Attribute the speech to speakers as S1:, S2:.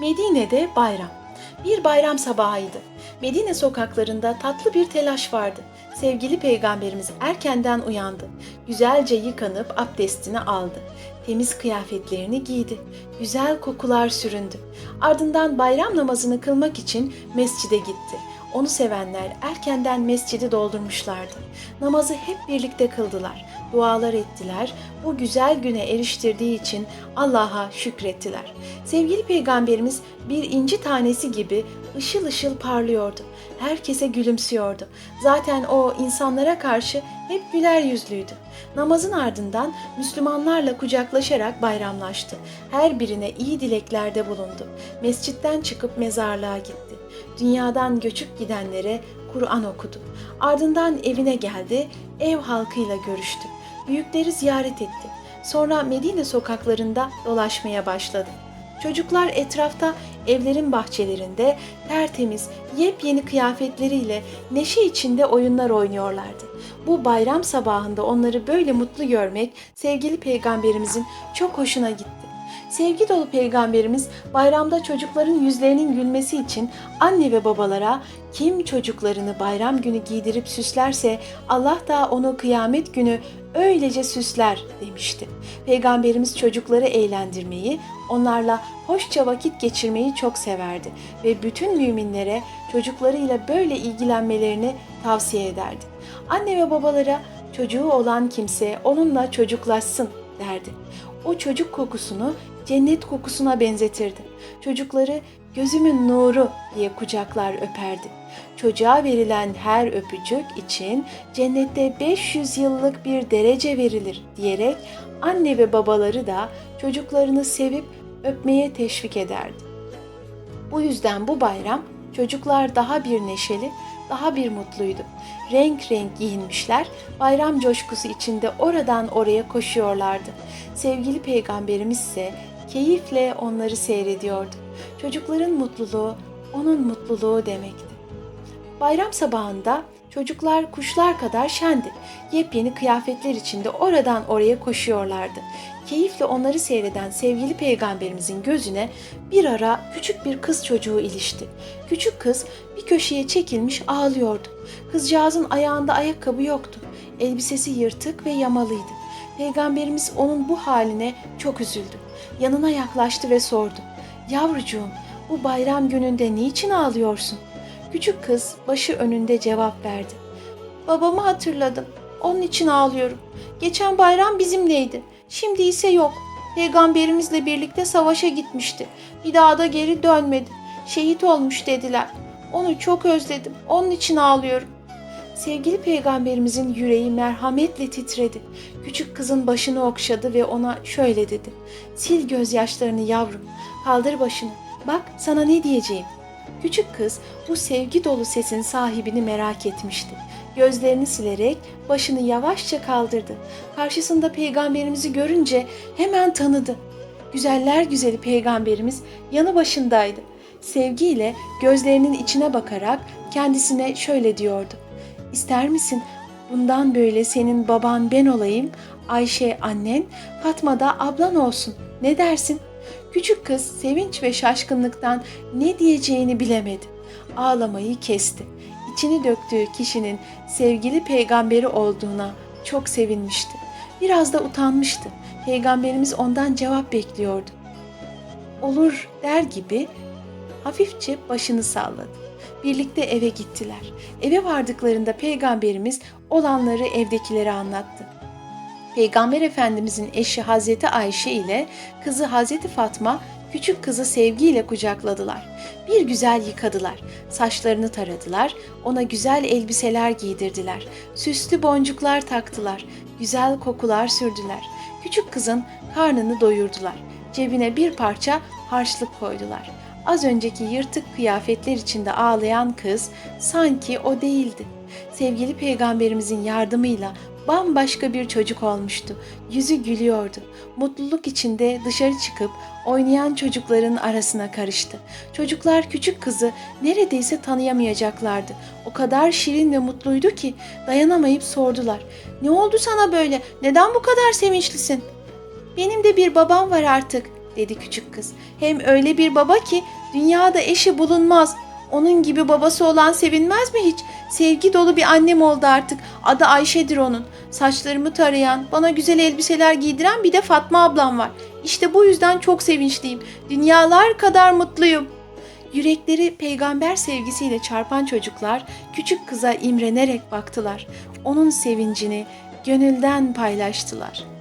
S1: Medine'de bayram. Bir bayram sabahıydı. Medine sokaklarında tatlı bir telaş vardı. Sevgili peygamberimiz erkenden uyandı. Güzelce yıkanıp abdestini aldı. Temiz kıyafetlerini giydi. Güzel kokular süründü. Ardından bayram namazını kılmak için mescide gitti. Onu sevenler erkenden mescidi doldurmuşlardı. Namazı hep birlikte kıldılar. Dualar ettiler. Bu güzel güne eriştirdiği için Allah'a şükrettiler. Sevgili peygamberimiz bir inci tanesi gibi ışıl ışıl parlıyordu. Herkese gülümsüyordu. Zaten o insanlara karşı hep güler yüzlüydü. Namazın ardından Müslümanlarla kucaklaşarak bayramlaştı. Her birine iyi dileklerde bulundu. Mescitten çıkıp mezarlığa gitti. Dünyadan göçüp gidenlere Kur'an okudu. Ardından evine geldi, ev halkıyla görüştü. Büyükleri ziyaret etti. Sonra Medine sokaklarında dolaşmaya başladı. Çocuklar etrafta evlerin bahçelerinde tertemiz, yepyeni kıyafetleriyle neşe içinde oyunlar oynuyorlardı. Bu bayram sabahında onları böyle mutlu görmek sevgili peygamberimizin çok hoşuna gitti. Sevgi dolu peygamberimiz bayramda çocukların yüzlerinin gülmesi için anne ve babalara kim çocuklarını bayram günü giydirip süslerse Allah da onu kıyamet günü öylece süsler demişti. Peygamberimiz çocukları eğlendirmeyi, onlarla hoşça vakit geçirmeyi çok severdi ve bütün müminlere çocuklarıyla böyle ilgilenmelerini tavsiye ederdi. Anne ve babalara çocuğu olan kimse onunla çocuklaşsın derdi. O çocuk kokusunu cennet kokusuna benzetirdi. Çocukları gözümün nuru diye kucaklar öperdi. Çocuğa verilen her öpücük için cennette 500 yıllık bir derece verilir diyerek anne ve babaları da çocuklarını sevip öpmeye teşvik ederdi. Bu yüzden bu bayram çocuklar daha bir neşeli, daha bir mutluydu. Renk renk giyinmişler, bayram coşkusu içinde oradan oraya koşuyorlardı. Sevgili peygamberimiz ise keyifle onları seyrediyordu. Çocukların mutluluğu onun mutluluğu demekti. Bayram sabahında çocuklar kuşlar kadar şendi. Yepyeni kıyafetler içinde oradan oraya koşuyorlardı. Keyifle onları seyreden sevgili peygamberimizin gözüne bir ara küçük bir kız çocuğu ilişti. Küçük kız bir köşeye çekilmiş ağlıyordu. Kızcağızın ayağında ayakkabı yoktu. Elbisesi yırtık ve yamalıydı. Peygamberimiz onun bu haline çok üzüldü. Yanına yaklaştı ve sordu. Yavrucuğum bu bayram gününde niçin ağlıyorsun? Küçük kız başı önünde cevap verdi. Babamı hatırladım. Onun için ağlıyorum. Geçen bayram bizimleydi. Şimdi ise yok. Peygamberimizle birlikte savaşa gitmişti. Bir daha da geri dönmedi. Şehit olmuş dediler. Onu çok özledim. Onun için ağlıyorum. Sevgili peygamberimizin yüreği merhametle titredi. Küçük kızın başını okşadı ve ona şöyle dedi. Sil gözyaşlarını yavrum. Kaldır başını. Bak sana ne diyeceğim. Küçük kız bu sevgi dolu sesin sahibini merak etmişti. Gözlerini silerek başını yavaşça kaldırdı. Karşısında peygamberimizi görünce hemen tanıdı. Güzeller güzeli peygamberimiz yanı başındaydı. Sevgiyle gözlerinin içine bakarak kendisine şöyle diyordu. İster misin bundan böyle senin baban ben olayım, Ayşe annen, Fatma da ablan olsun. Ne dersin? Küçük kız sevinç ve şaşkınlıktan ne diyeceğini bilemedi. Ağlamayı kesti. İçini döktüğü kişinin sevgili peygamberi olduğuna çok sevinmişti. Biraz da utanmıştı. Peygamberimiz ondan cevap bekliyordu. Olur der gibi hafifçe başını salladı. Birlikte eve gittiler. Eve vardıklarında peygamberimiz olanları evdekilere anlattı. Peygamber Efendimizin eşi Hazreti Ayşe ile kızı Hazreti Fatma küçük kızı sevgiyle kucakladılar. Bir güzel yıkadılar. Saçlarını taradılar. Ona güzel elbiseler giydirdiler. Süslü boncuklar taktılar. Güzel kokular sürdüler. Küçük kızın karnını doyurdular. Cebine bir parça harçlık koydular. Az önceki yırtık kıyafetler içinde ağlayan kız sanki o değildi. Sevgili peygamberimizin yardımıyla bambaşka bir çocuk olmuştu. Yüzü gülüyordu. Mutluluk içinde dışarı çıkıp oynayan çocukların arasına karıştı. Çocuklar küçük kızı neredeyse tanıyamayacaklardı. O kadar şirin ve mutluydu ki dayanamayıp sordular. Ne oldu sana böyle? Neden bu kadar sevinçlisin? Benim de bir babam var artık dedi küçük kız. Hem öyle bir baba ki dünyada eşi bulunmaz. Onun gibi babası olan sevinmez mi hiç? Sevgi dolu bir annem oldu artık. Adı Ayşe'dir onun. Saçlarımı tarayan, bana güzel elbiseler giydiren bir de Fatma ablam var. İşte bu yüzden çok sevinçliyim. Dünyalar kadar mutluyum. Yürekleri peygamber sevgisiyle çarpan çocuklar küçük kıza imrenerek baktılar. Onun sevincini gönülden paylaştılar.